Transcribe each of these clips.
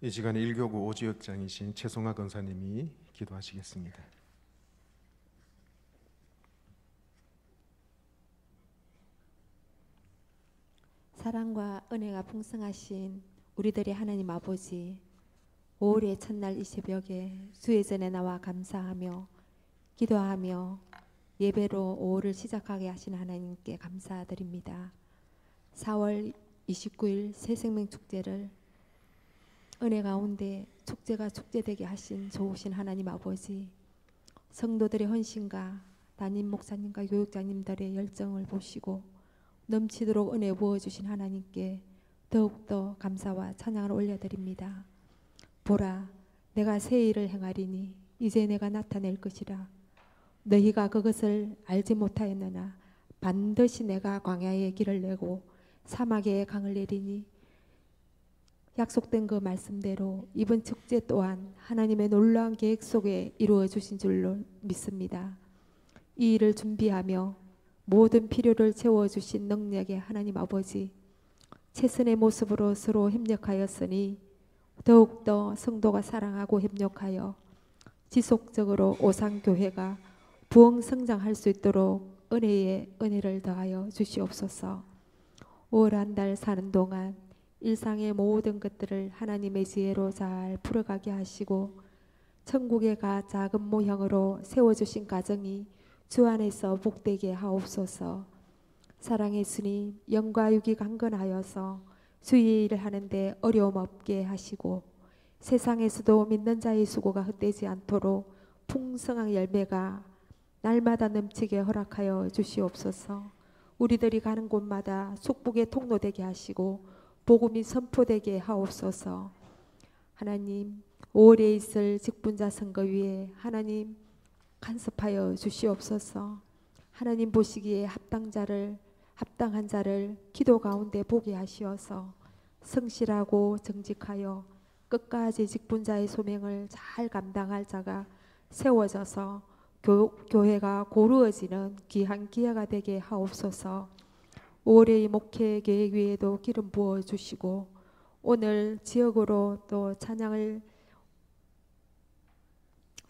이 시간에 일교구 오지역장이신 최송화 권사님이 기도하시겠습니다. 사랑과 은혜가 풍성하신 우리들의 하나님 아버지 5월의 첫날 이 새벽에 수회 전에 나와 감사하며 기도하며 예배로 5월을 시작하게 하신 하나님께 감사드립니다. 4월 29일 새생명 축제를 은혜 가운데 축제가 축제되게 하신 좋으신 하나님 아버지 성도들의 헌신과 담임 목사님과 교육자님들의 열정을 보시고 넘치도록 은혜 부어주신 하나님께 더욱더 감사와 찬양을 올려드립니다. 보라 내가 새 일을 행하리니 이제 내가 나타낼 것이라 너희가 그것을 알지 못하였느나 반드시 내가 광야에 길을 내고 사막에 강을 내리니 약속된 그 말씀대로 이번 축제 또한 하나님의 놀라운 계획 속에 이루어 주신 줄로 믿습니다. 이 일을 준비하며 모든 필요를 채워 주신 능력의 하나님 아버지 최선의 모습으로 서로 협력하였으니 더욱더 성도가 사랑하고 협력하여 지속적으로 오상교회가 부흥 성장할 수 있도록 은혜에 은혜를 더하여 주시옵소서. 5월 한 달 사는 동안 일상의 모든 것들을 하나님의 지혜로 잘 풀어가게 하시고 천국의 가 작은 모형으로 세워주신 가정이 주 안에서 복되게 하옵소서. 사랑의 주님 영과 육이 강건하여서 주의 일을 하는데 어려움 없게 하시고 세상에서도 믿는 자의 수고가 헛되지 않도록 풍성한 열매가 날마다 넘치게 허락하여 주시옵소서. 우리들이 가는 곳마다 축복의 통로되게 하시고 복음이 선포되게 하옵소서. 하나님 5월에 있을 직분자 선거 위에 하나님 간섭하여 주시옵소서. 하나님 보시기에 합당자를 합당한 자를 기도 가운데 보게 하시어서 성실하고 정직하여 끝까지 직분자의 소명을 잘 감당할 자가 세워져서 교, 교회가 고루어지는 귀한 기회가 되게 하옵소서. 올해의 목회 계획 위에도 기름 부어 주시고 오늘 지역으로 또 찬양을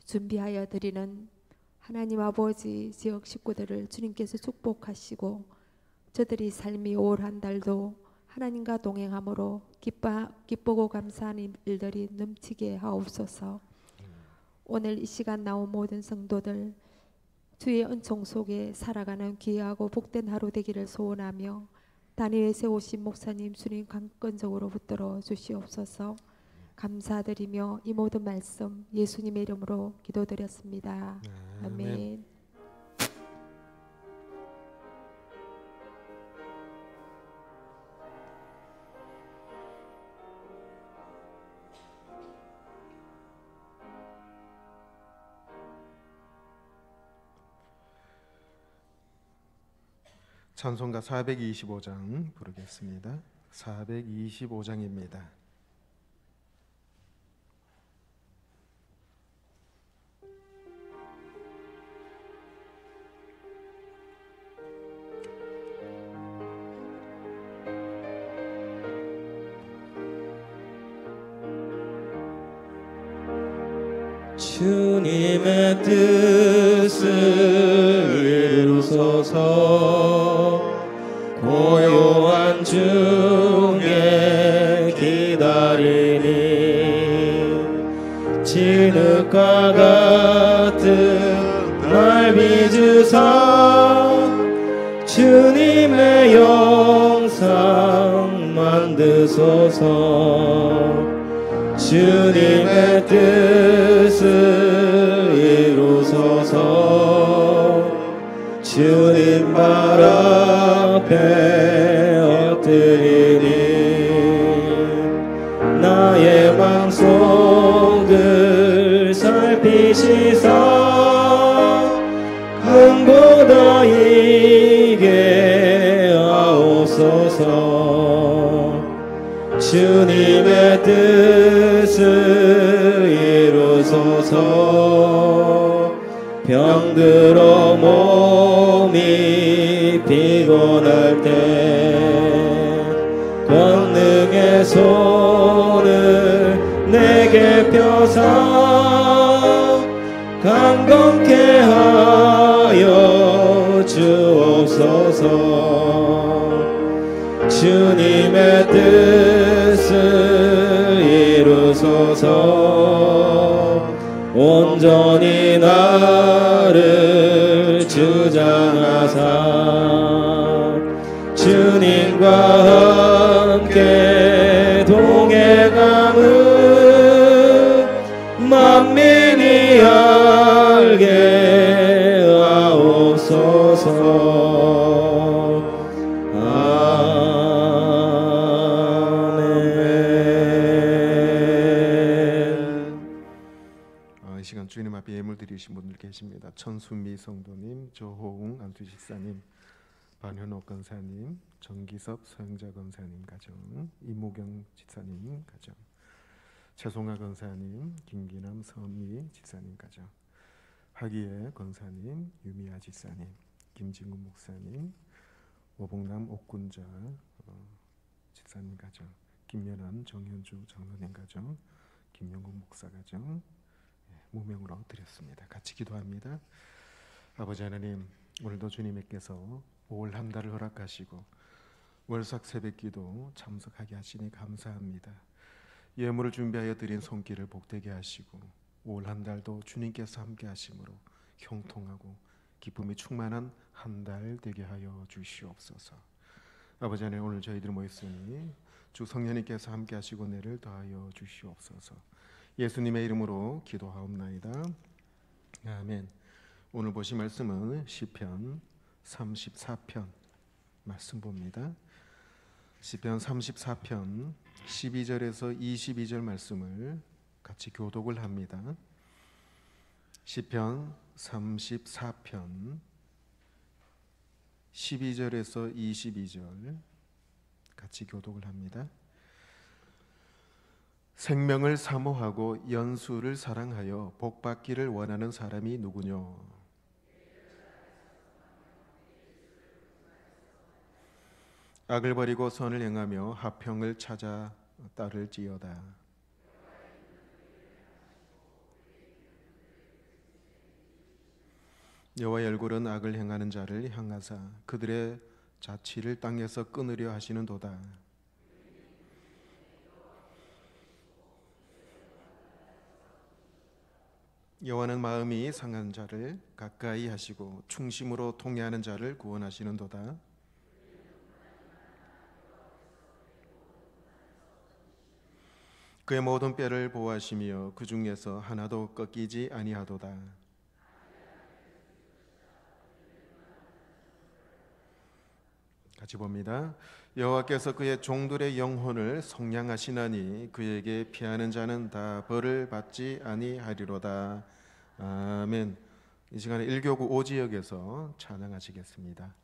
준비하여 드리는 하나님 아버지 지역 식구들을 주님께서 축복하시고 저들이 삶이 올 한 달도 하나님과 동행함으로 기뻐, 기쁘고 감사한 일들이 넘치게 하옵소서. 오늘 이 시간 나온 모든 성도들 주의 은총 속에 살아가는 귀하고 복된 하루 되기를 소원하며 단위에 세우신 목사님 주님 강건적으로 붙들어 주시옵소서. 감사드리며 이 모든 말씀 예수님의 이름으로 기도드렸습니다. 아멘. 아멘. 찬송가 425장 부르겠습니다. 425장입니다. 주님의 뜻을 이루소서 흙과 같은 날 빚으사 주님의 영상 만드소서. 주님의 뜻을 이루소서. 주님 발 앞에 시사 흥보다 이게 하옵소서 주님의 뜻을 이루소서. 병들어 몸이 피곤할 때 권능의 손 영광케 하여 주옵소서. 주님의 뜻을 이루소서. 온전히 나를 주장하사 주님과 함께 동행하는 만민이여 드리신 분들 계십니다. 천수미 성도님, 조호웅 안수집사님, 반현옥 권사님, 정기섭 서영자 권사님 가정, 이무경 집사님 가정, 최송아 권사님, 김기남 서미 집사님 가정, 하기애 권사님, 유미아 집사님, 김진구 목사님, 오봉남 옥군자 어, 집사님 가정, 김연한 정현주 장로님 가정, 김영국 목사 가정, 무명으로 드렸습니다. 같이 기도합니다. 아버지 하나님, 오늘도 주님께서 올 한 달을 허락하시고 월삭 새벽 기도 참석하게 하시니 감사합니다. 예물을 준비하여 드린 손길을 복되게 하시고 올 한 달도 주님께서 함께 하심으로 형통하고 기쁨이 충만한 한 달 되게 하여 주시옵소서. 아버지 하나님 오늘 저희들 모였으니 주 성령님께서 함께 하시고 내를 더하여 주시옵소서. 예수님의 이름으로 기도하옵나이다. 아멘. 오늘 보실 말씀은 시편 34편 말씀 봅니다. 시편 34편 12절에서 22절 말씀을 같이 교독을 합니다. 시편 34편 12절에서 22절 같이 교독을 합니다. 생명을 사모하고 연수를 사랑하여 복 받기를 원하는 사람이 누구뇨? 악을 버리고 선을 행하며 화평을 찾아 따를지어다. 여호와의 얼굴은 악을 행하는 자를 향하사 그들의 자취를 땅에서 끊으려 하시는도다. 여호와는 마음이 상한 자를 가까이 하시고 충심으로 통회하는 자를 구원하시는도다. 그의 모든 뼈를 보호하시며 그 중에서 하나도 꺾이지 아니하도다. 같이 봅니다. 여호와께서 그의 종들의 영혼을 성량하시나니 그에게 피하는 자는 다 벌을 받지 아니하리로다. 아멘. 이 시간에 일교구 오지역에서 찬양하시겠습니다.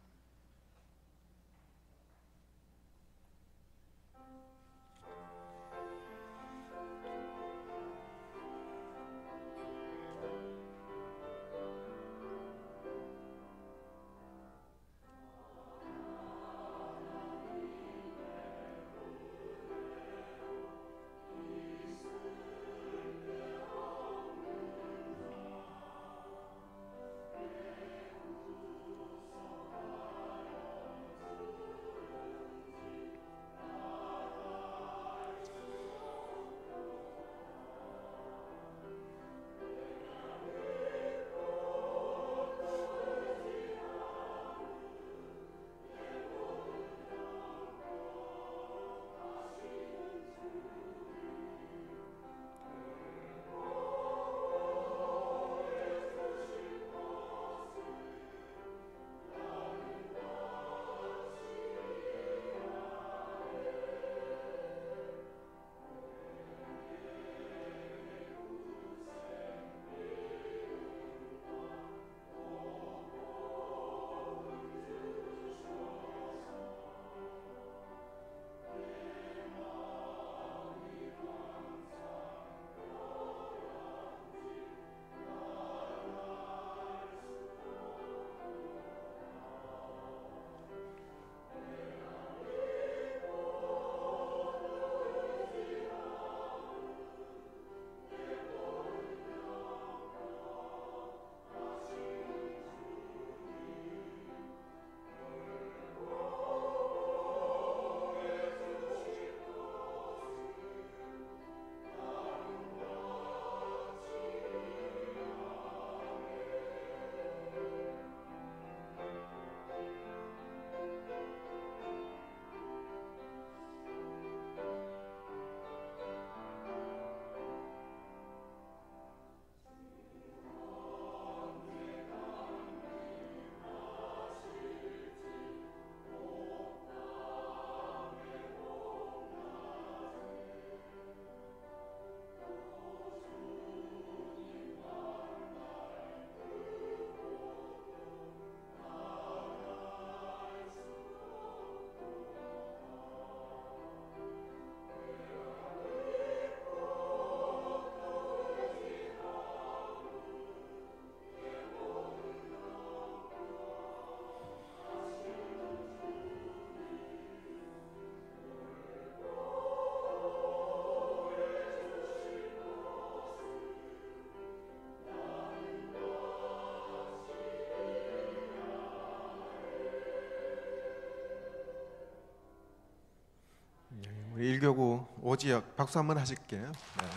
우리 일교구 오지혁 박수 한번 하실게요. 네.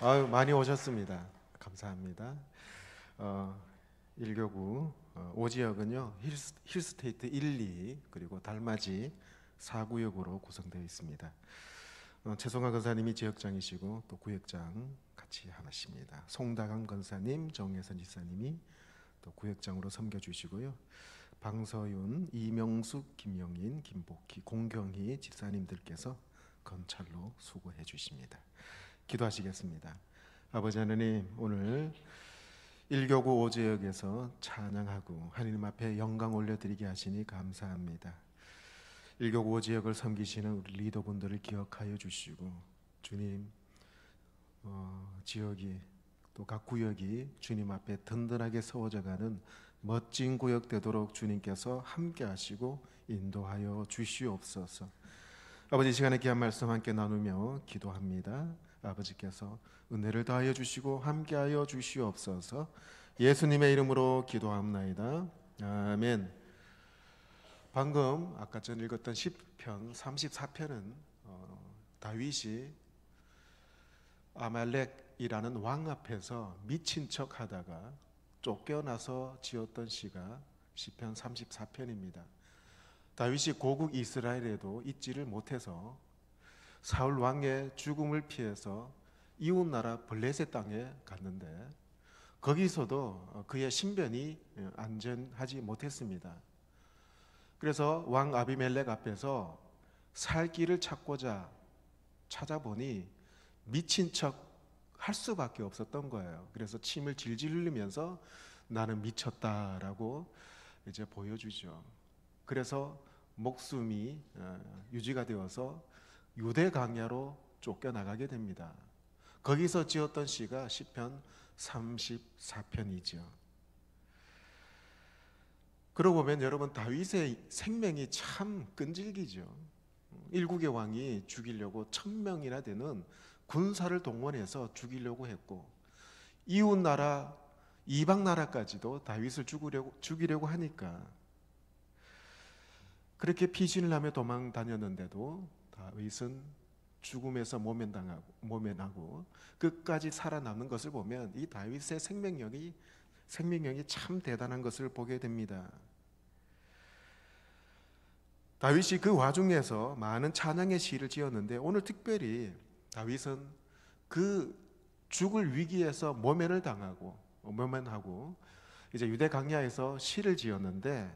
아유 많이 오셨습니다. 감사합니다. 어, 일교구 어, 오지역은요 힐스, 힐스테이트 1, 2 그리고 달맞이 4구역으로 구성되어 있습니다. 어, 최송화 건사님이 지역장이시고 또 구역장 같이 하십니다. 송다강 건사님, 정혜선 지사님이 또 구역장으로 섬겨주시고요. 방서윤, 이명숙, 김영인, 김복희, 공경희 집사님들께서 건찰로 수고해 주십니다. 기도하시겠습니다. 아버지 하나님 오늘 일교구 오지역에서 찬양하고 하나님 앞에 영광 올려드리게 하시니 감사합니다. 일교구 오지역을 섬기시는 우리 리더분들을 기억하여 주시고 주님 어, 지역이 또 각 구역이 주님 앞에 든든하게 세워져가는 멋진 구역 되도록 주님께서 함께 하시고 인도하여 주시옵소서. 아버지 이 시간에 귀한 말씀 함께 나누며 기도합니다. 아버지께서 은혜를 더하여 주시고 함께하여 주시옵소서. 예수님의 이름으로 기도합나이다. 아멘. 방금 아까 전 읽었던 시편 34편은 어, 다윗이 아말렉이라는 왕 앞에서 미친 척 하다가 쫓겨나서 지었던 시가 시편 34편입니다. 다윗이 고국 이스라엘에도 있지를 못해서 사울 왕의 죽음을 피해서 이웃 나라 블레셋 땅에 갔는데 거기서도 그의 신변이 안전하지 못했습니다. 그래서 왕 아비멜렉 앞에서 살 길을 찾고자 찾아보니 미친 척 할 수밖에 없었던 거예요. 그래서 침을 질질 흘리면서 나는 미쳤다라고 이제 보여주죠. 그래서 목숨이 어, 유지가 되어서 유대 강야로 쫓겨나가게 됩니다. 거기서 지었던 시가 시편 34편이죠. 그러고 보면 여러분 다윗의 생명이 참 끈질기죠. 일국의 왕이 죽이려고 천 명이나 되는 군사를 동원해서 죽이려고 했고 이웃 나라 이방 나라까지도 다윗을 죽이려고 죽이려고 하니까 그렇게 피신을 하며 도망 다녔는데도 다윗은 죽음에서 모면당하고 모면하고 끝까지 살아남는 것을 보면 이 다윗의 생명력이 생명력이 참 대단한 것을 보게 됩니다. 다윗이 그 와중에서 많은 찬양의 시를 지었는데 오늘 특별히 다윗은 그 죽을 위기에서 모면을 당하고 모면하고 이제 유대 강야에서 시를 지었는데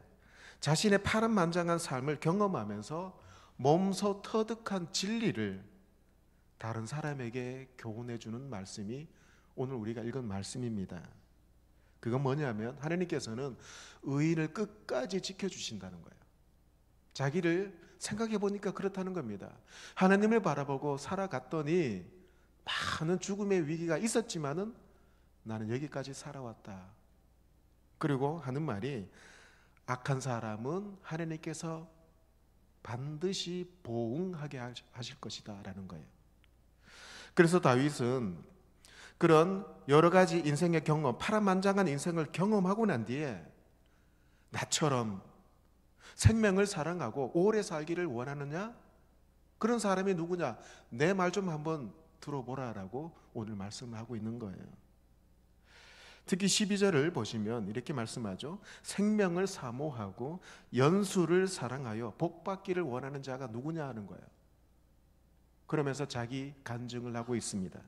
자신의 파란만장한 삶을 경험하면서 몸소 터득한 진리를 다른 사람에게 교훈해 주는 말씀이 오늘 우리가 읽은 말씀입니다. 그건 뭐냐면 하나님께서는 의인을 끝까지 지켜 주신다는 거예요. 자기를 생각해 보니까 그렇다는 겁니다. 하나님을 바라보고 살아갔더니 많은 죽음의 위기가 있었지만은 나는 여기까지 살아왔다. 그리고 하는 말이 악한 사람은 하나님께서 반드시 보응하게 하실 것이다라는 거예요. 그래서 다윗은 그런 여러 가지 인생의 경험, 파란만장한 인생을 경험하고 난 뒤에 나처럼 생명을 사랑하고 오래 살기를 원하느냐? 그런 사람이 누구냐? 내 말 좀 한번 들어보라라고 오늘 말씀하고 있는 거예요. 특히 12절을 보시면 이렇게 말씀하죠. 생명을 사모하고 연수를 사랑하여 복받기를 원하는 자가 누구냐 하는 거예요. 그러면서 자기 간증을 하고 있습니다.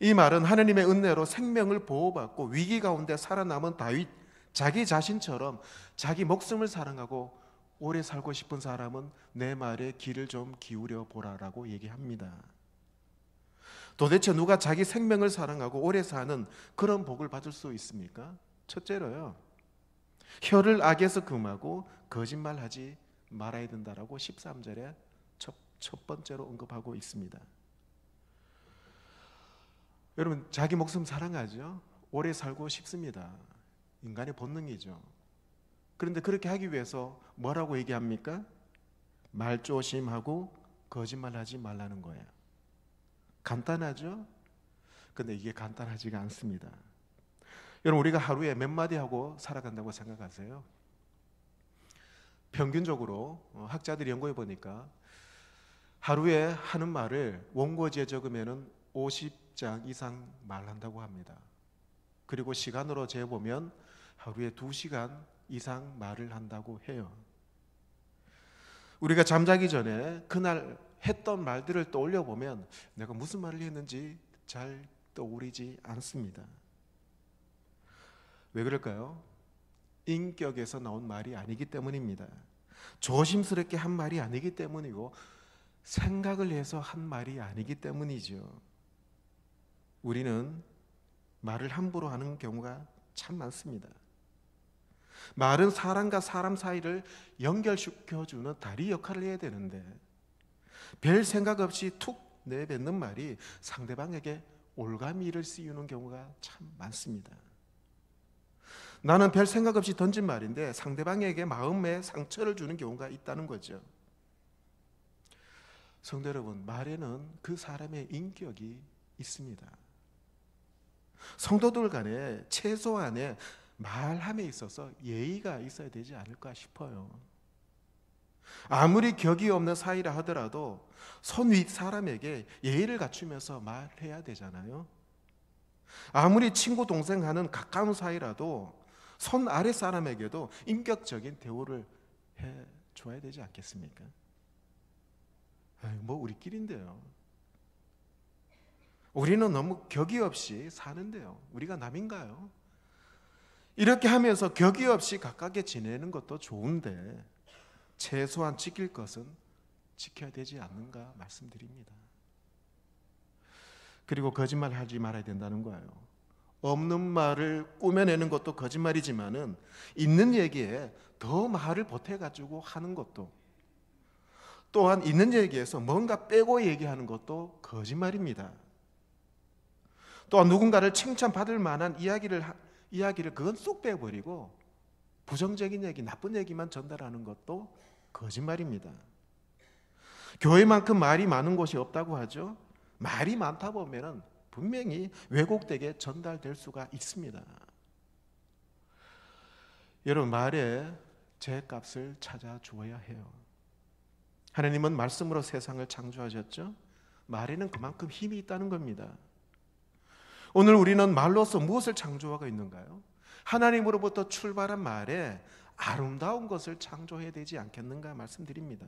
이 말은 하나님의 은혜로 생명을 보호받고 위기 가운데 살아남은 다윗 자기 자신처럼 자기 목숨을 사랑하고 오래 살고 싶은 사람은 내 말에 귀를 좀 기울여 보라라고 얘기합니다. 도대체 누가 자기 생명을 사랑하고 오래 사는 그런 복을 받을 수 있습니까? 첫째로요. 혀를 악에서 금하고 거짓말하지 말아야 된다라고 13절에 첫, 첫 번째로 언급하고 있습니다. 여러분 자기 목숨 사랑하죠? 오래 살고 싶습니다. 인간의 본능이죠. 그런데 그렇게 하기 위해서 뭐라고 얘기합니까? 말조심하고 거짓말하지 말라는 거예요. 간단하죠? 근데 이게 간단하지가 않습니다. 여러분 우리가 하루에 몇 마디 하고 살아간다고 생각하세요? 평균적으로 어, 학자들이 연구해 보니까 하루에 하는 말을 원고지에 적으면은 50장 이상 말한다고 합니다. 그리고 시간으로 재 보면 하루에 2시간 이상 말을 한다고 해요. 우리가 잠자기 전에 그날 했던 말들을 떠올려 보면 내가 무슨 말을 했는지 잘 떠오르지 않습니다. 왜 그럴까요? 인격에서 나온 말이 아니기 때문입니다. 조심스럽게 한 말이 아니기 때문이고 생각을 해서 한 말이 아니기 때문이죠. 우리는 말을 함부로 하는 경우가 참 많습니다. 말은 사람과 사람 사이를 연결시켜주는 다리 역할을 해야 되는데 별 생각 없이 툭 내뱉는 말이 상대방에게 올가미를 씌우는 경우가 참 많습니다. 나는 별 생각 없이 던진 말인데 상대방에게 마음에 상처를 주는 경우가 있다는 거죠. 성도 여러분, 말에는 그 사람의 인격이 있습니다. 성도들 간에 최소한의 말함에 있어서 예의가 있어야 되지 않을까 싶어요. 아무리 격이 없는 사이라 하더라도 손윗 사람에게 예의를 갖추면서 말해야 되잖아요. 아무리 친구 동생 하는 가까운 사이라도 손 아래 사람에게도 인격적인 대우를 해 줘야 되지 않겠습니까? 아유, 뭐 우리끼리인데요. 우리는 너무 격이 없이 사는데요. 우리가 남인가요? 이렇게 하면서 격이 없이 가깝게 지내는 것도 좋은데 최소한 지킬 것은 지켜야 되지 않는가 말씀드립니다. 그리고 거짓말 하지 말아야 된다는 거예요. 없는 말을 꾸며내는 것도 거짓말이지만은 있는 얘기에 더 말을 보태 가지고 하는 것도 또한 있는 얘기에서 뭔가 빼고 얘기하는 것도 거짓말입니다. 또한 누군가를 칭찬받을 만한 이야기를 이야기를 그건 쏙 빼버리고 부정적인 얘기, 나쁜 얘기만 전달하는 것도 거짓말입니다. 교회만큼 말이 많은 곳이 없다고 하죠. 말이 많다 보면은 분명히 왜곡되게 전달될 수가 있습니다. 여러분 말에 제 값을 찾아 주어야 해요. 하나님은 말씀으로 세상을 창조하셨죠. 말에는 그만큼 힘이 있다는 겁니다. 오늘 우리는 말로서 무엇을 창조하고 있는가요? 하나님으로부터 출발한 말에 아름다운 것을 창조해야 되지 않겠는가 말씀드립니다.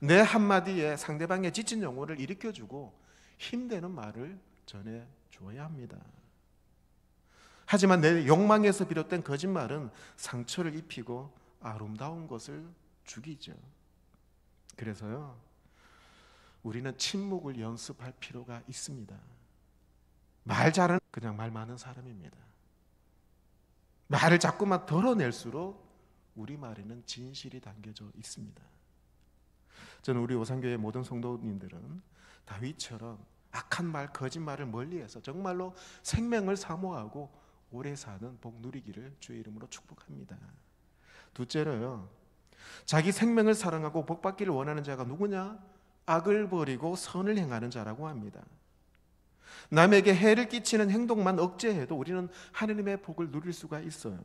내 한마디에 상대방의 지친 영혼을 일으켜주고 힘되는 말을 전해 주어야 합니다. 하지만 내 욕망에서 비롯된 거짓말은 상처를 입히고 아름다운 것을 죽이죠. 그래서요, 우리는 침묵을 연습할 필요가 있습니다. 말 잘하는 그냥 말 많은 사람입니다. 말을 자꾸만 덜어낼수록 우리 말에는 진실이 담겨져 있습니다. 저는 우리 오산교회 모든 성도님들은 다윗처럼 악한 말, 거짓말을 멀리해서 정말로 생명을 사모하고 오래 사는 복 누리기를 주의 이름으로 축복합니다. 둘째로요. 자기 생명을 사랑하고 복 받기를 원하는 자가 누구냐? 악을 버리고 선을 행하는 자라고 합니다. 남에게 해를 끼치는 행동만 억제해도 우리는 하느님의 복을 누릴 수가 있어요.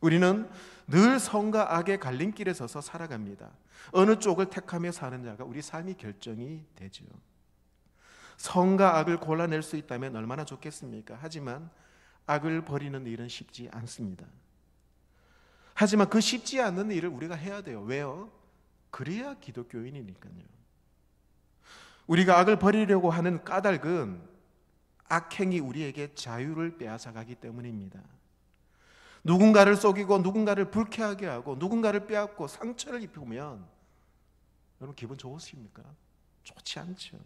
우리는 늘 성과 악의 갈림길에 서서 살아갑니다. 어느 쪽을 택하며 사는 자가 우리 삶이 결정이 되죠. 성과 악을 골라낼 수 있다면 얼마나 좋겠습니까? 하지만 악을 버리는 일은 쉽지 않습니다. 하지만 그 쉽지 않는 일을 우리가 해야 돼요. 왜요? 그래야 기독교인이니까요. 우리가 악을 버리려고 하는 까닭은 악행이 우리에게 자유를 빼앗아가기 때문입니다. 누군가를 속이고 누군가를 불쾌하게 하고 누군가를 빼앗고 상처를 입히면 여러분 기분 좋으십니까? 좋지 않죠.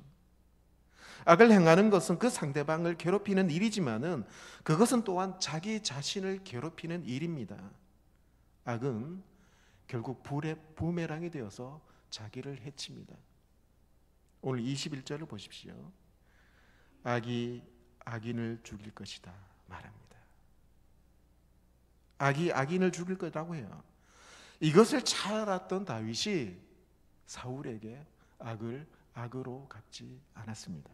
악을 행하는 것은 그 상대방을 괴롭히는 일이지만은 그것은 또한 자기 자신을 괴롭히는 일입니다. 악은 결국 불의 부메랑이 되어서 자기를 해칩니다. 오늘 21절을 보십시오. 악이 악인을 죽일 것이다 말합니다. 악이 악인을 죽일 거라고 해요. 이것을 잘 알았던 다윗이 사울에게 악을 악으로 갚지 않았습니다.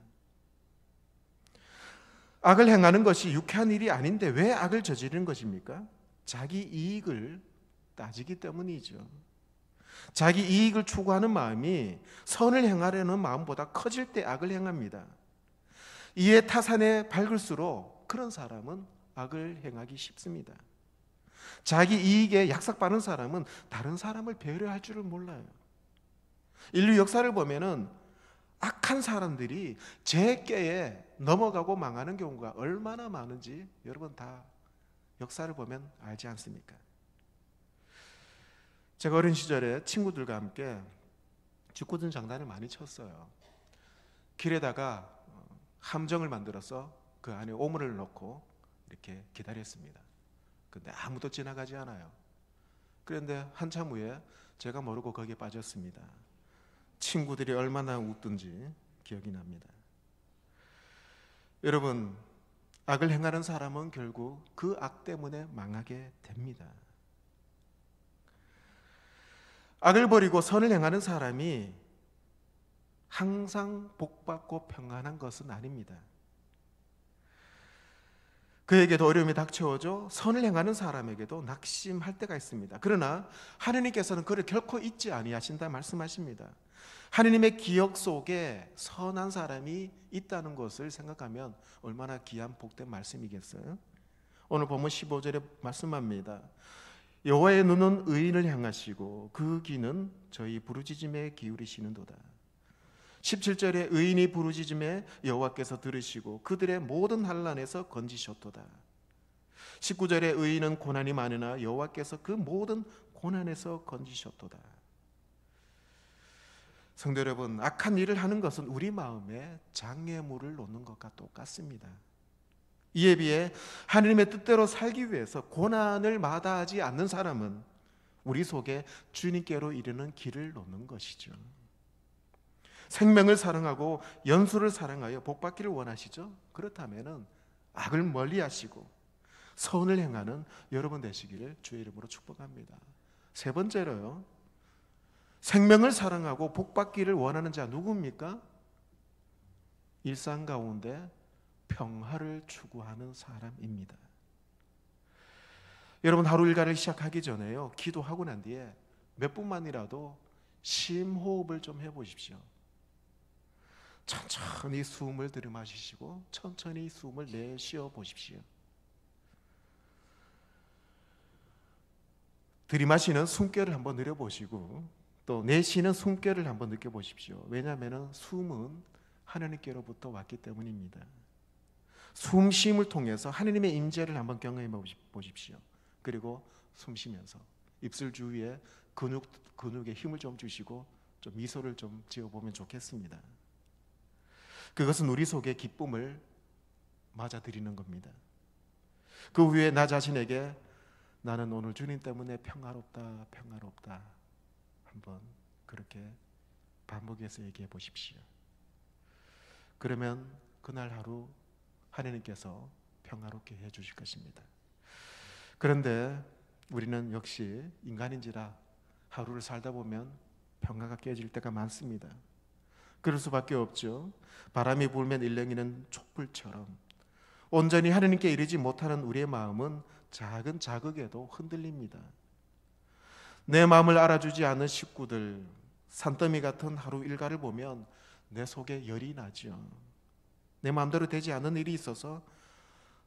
악을 행하는 것이 유쾌한 일이 아닌데 왜 악을 저지르는 것입니까? 자기 이익을 따지기 때문이죠. 자기 이익을 추구하는 마음이 선을 행하려는 마음보다 커질 때 악을 행합니다. 이에 타산에 밝을수록 그런 사람은 악을 행하기 쉽습니다. 자기 이익에 약삭받는 사람은 다른 사람을 배려할 줄을 몰라요. 인류 역사를 보면은 악한 사람들이 제께에 넘어가고 망하는 경우가 얼마나 많은지 여러분 다 역사를 보면 알지 않습니까? 제가 어린 시절에 친구들과 함께 직구든 장단을 많이 쳤어요. 길에다가 어, 함정을 만들어서 그 안에 오물을 넣고 이렇게 기다렸습니다. 근데 아무도 지나가지 않아요. 그런데 한참 후에 제가 모르고 거기에 빠졌습니다. 친구들이 얼마나 웃든지 기억이 납니다. 여러분, 악을 행하는 사람은 결국 그 악 때문에 망하게 됩니다. 악을 버리고 선을 행하는 사람이 항상 복받고 평안한 것은 아닙니다. 그에게도 어려움이 닥쳐오죠. 선을 행하는 사람에게도 낙심할 때가 있습니다. 그러나 하느님께서는 그를 결코 잊지 아니하신다 말씀하십니다. 하느님의 기억 속에 선한 사람이 있다는 것을 생각하면 얼마나 귀한 복된 말씀이겠어요? 오늘 보면 15절에 말씀합니다. 여호와의 눈은 의인을 향하시고 그 귀는 저희 부르짖음에 기울이시는도다. 17절에 의인이 부르짖음에 여호와께서 들으시고 그들의 모든 환란에서 건지셨도다. 19절에 의인은 고난이 많으나 여호와께서 그 모든 고난에서 건지셨도다. 성도 여러분, 악한 일을 하는 것은 우리 마음에 장애물을 놓는 것과 똑같습니다. 이에 비해 하나님의 뜻대로 살기 위해서 고난을 마다하지 않는 사람은 우리 속에 주님께로 이르는 길을 놓는 것이죠. 생명을 사랑하고 연수를 사랑하여 복받기를 원하시죠? 그렇다면은 악을 멀리하시고 선을 행하는 여러분 되시기를 주의 이름으로 축복합니다. 세 번째로요. 생명을 사랑하고 복받기를 원하는 자 누굽니까? 일상 가운데 평화를 추구하는 사람입니다. 여러분 하루 일과를 시작하기 전에요. 기도하고 난 뒤에 몇 분만이라도 심호흡을 좀 해보십시오. 천천히 숨을 들이마시시고 천천히 숨을 내쉬어 보십시오. 들이마시는 숨결을 한번 느려보시고 또 내쉬는 숨결을 한번 느껴보십시오. 왜냐하면 숨은 하나님께로부터 왔기 때문입니다. 숨쉼을 통해서 하나님의 임재를 한번 경험해 보십시오. 그리고 숨 쉬면서 입술 주위에 근육 근육에 힘을 좀 주시고 좀 미소를 좀 지어 보면 좋겠습니다. 그것은 우리 속에 기쁨을 맞아들이는 겁니다. 그 후에 나 자신에게 나는 오늘 주님 때문에 평화롭다, 평화롭다. 한번 그렇게 반복해서 얘기해 보십시오. 그러면 그날 하루 하나님께서 평화롭게 해 주실 것입니다. 그런데 우리는 역시 인간인지라 하루를 살다 보면 평화가 깨질 때가 많습니다. 그럴 수밖에 없죠. 바람이 불면 일렁이는 촛불처럼 온전히 하나님께 이르지 못하는 우리의 마음은 작은 자극에도 흔들립니다. 내 마음을 알아주지 않은 식구들 산더미 같은 하루 일과를 보면 내 속에 열이 나죠. 내 마음대로 되지 않는 일이 있어서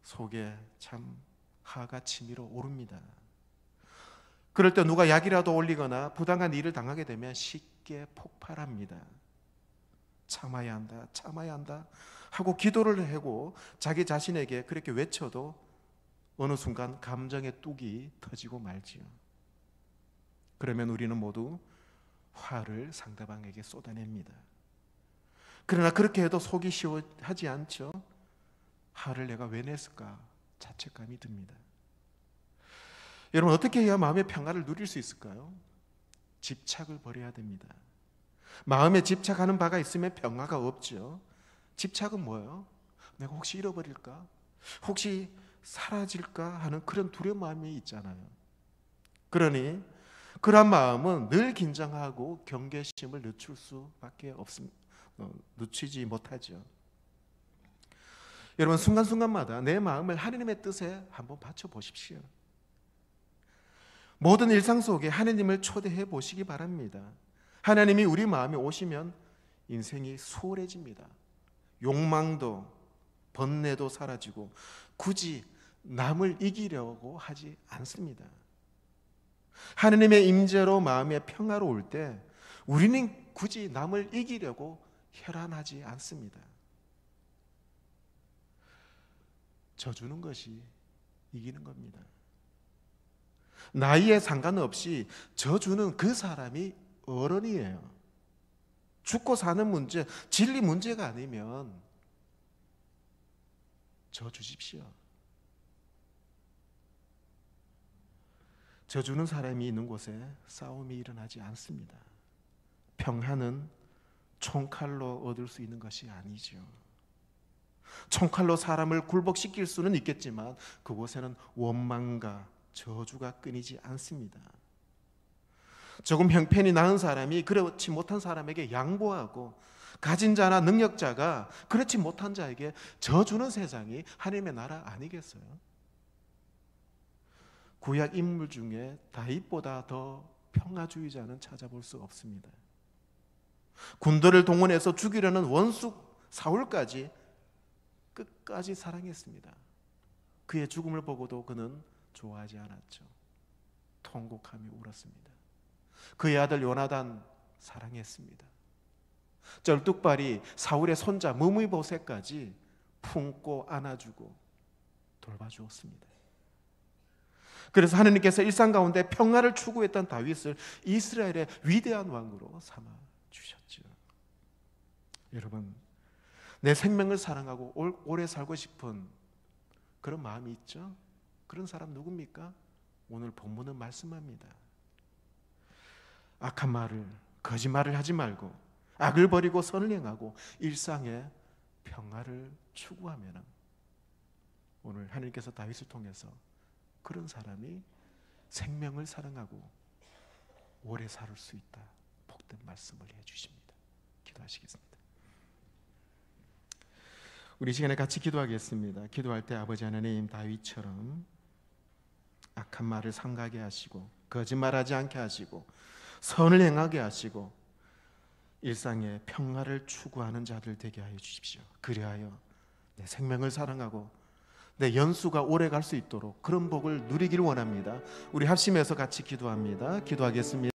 속에 참 하가 치밀어 오릅니다. 그럴 때 누가 약이라도 올리거나 부당한 일을 당하게 되면 쉽게 폭발합니다. 참아야 한다, 참아야 한다 하고 기도를 하고 자기 자신에게 그렇게 외쳐도 어느 순간 감정의 뚝이 터지고 말지요. 그러면 우리는 모두 화를 상대방에게 쏟아냅니다. 그러나 그렇게 해도 속이 시원하지 않죠. 화를 내가 왜 냈을까 자책감이 듭니다. 여러분 어떻게 해야 마음의 평화를 누릴 수 있을까요? 집착을 버려야 됩니다. 마음에 집착하는 바가 있으면 평화가 없죠. 집착은 뭐예요? 내가 혹시 잃어버릴까? 혹시 사라질까 하는 그런 두려운 마음이 있잖아요. 그러니 그런 마음은 늘 긴장하고 경계심을 늦출 수밖에 없습니다. 어, 늦추지 못하죠. 여러분 순간순간마다 내 마음을 하나님의 뜻에 한번 바쳐 보십시오. 모든 일상 속에 하나님을 초대해 보시기 바랍니다. 하나님이 우리 마음에 오시면 인생이 수월해집니다. 욕망도 번뇌도 사라지고 굳이 남을 이기려고 하지 않습니다. 하느님의 임재로 마음에 평화로울 때 우리는 굳이 남을 이기려고 혈안하지 않습니다. 져주는 것이 이기는 겁니다. 나이에 상관없이 져주는 그 사람이 어른이에요. 죽고 사는 문제, 진리 문제가 아니면 져주십시오. 져주는 사람이 있는 곳에 싸움이 일어나지 않습니다. 평화는 총칼로 얻을 수 있는 것이 아니죠. 총칼로 사람을 굴복시킬 수는 있겠지만 그곳에는 원망과 저주가 끊이지 않습니다. 조금 형편이 나은 사람이 그렇지 못한 사람에게 양보하고 가진 자나 능력자가 그렇지 못한 자에게 져주는 세상이 하나님의 나라 아니겠어요? 구약 인물 중에 다윗보다 더 평화주의자는 찾아볼 수 없습니다. 군대를 동원해서 죽이려는 원수 사울까지 끝까지 사랑했습니다. 그의 죽음을 보고도 그는 좋아하지 않았죠. 통곡하며 울었습니다. 그의 아들 요나단 사랑했습니다. 쩔뚝발이 사울의 손자 무무보세까지 품고 안아주고 돌봐주었습니다. 그래서 하느님께서 일상 가운데 평화를 추구했던 다윗을 이스라엘의 위대한 왕으로 삼아 주셨죠. 여러분, 내 생명을 사랑하고 오래 살고 싶은 그런 마음이 있죠? 그런 사람 누굽니까? 오늘 본문은 말씀합니다. 악한 말을 거짓말을 하지 말고 악을 버리고 선을 행하고 일상의 평화를 추구하면 오늘 하나님께서 다윗을 통해서 그런 사람이 생명을 사랑하고 오래 살 수 있다. 복된 말씀을 해 주십니다. 기도하시겠습니다. 우리 시간에 같이 기도하겠습니다. 기도할 때 아버지 하나님 다윗처럼 악한 말을 삼가게 하시고 거짓말하지 않게 하시고 선을 행하게 하시고 일상의 평화를 추구하는 자들 되게 하여 주십시오. 그리하여 내 생명을 사랑하고 내 연수가 오래 갈 수 있도록 그런 복을 누리기를 원합니다. 우리 합심해서 같이 기도합니다. 기도하겠습니다.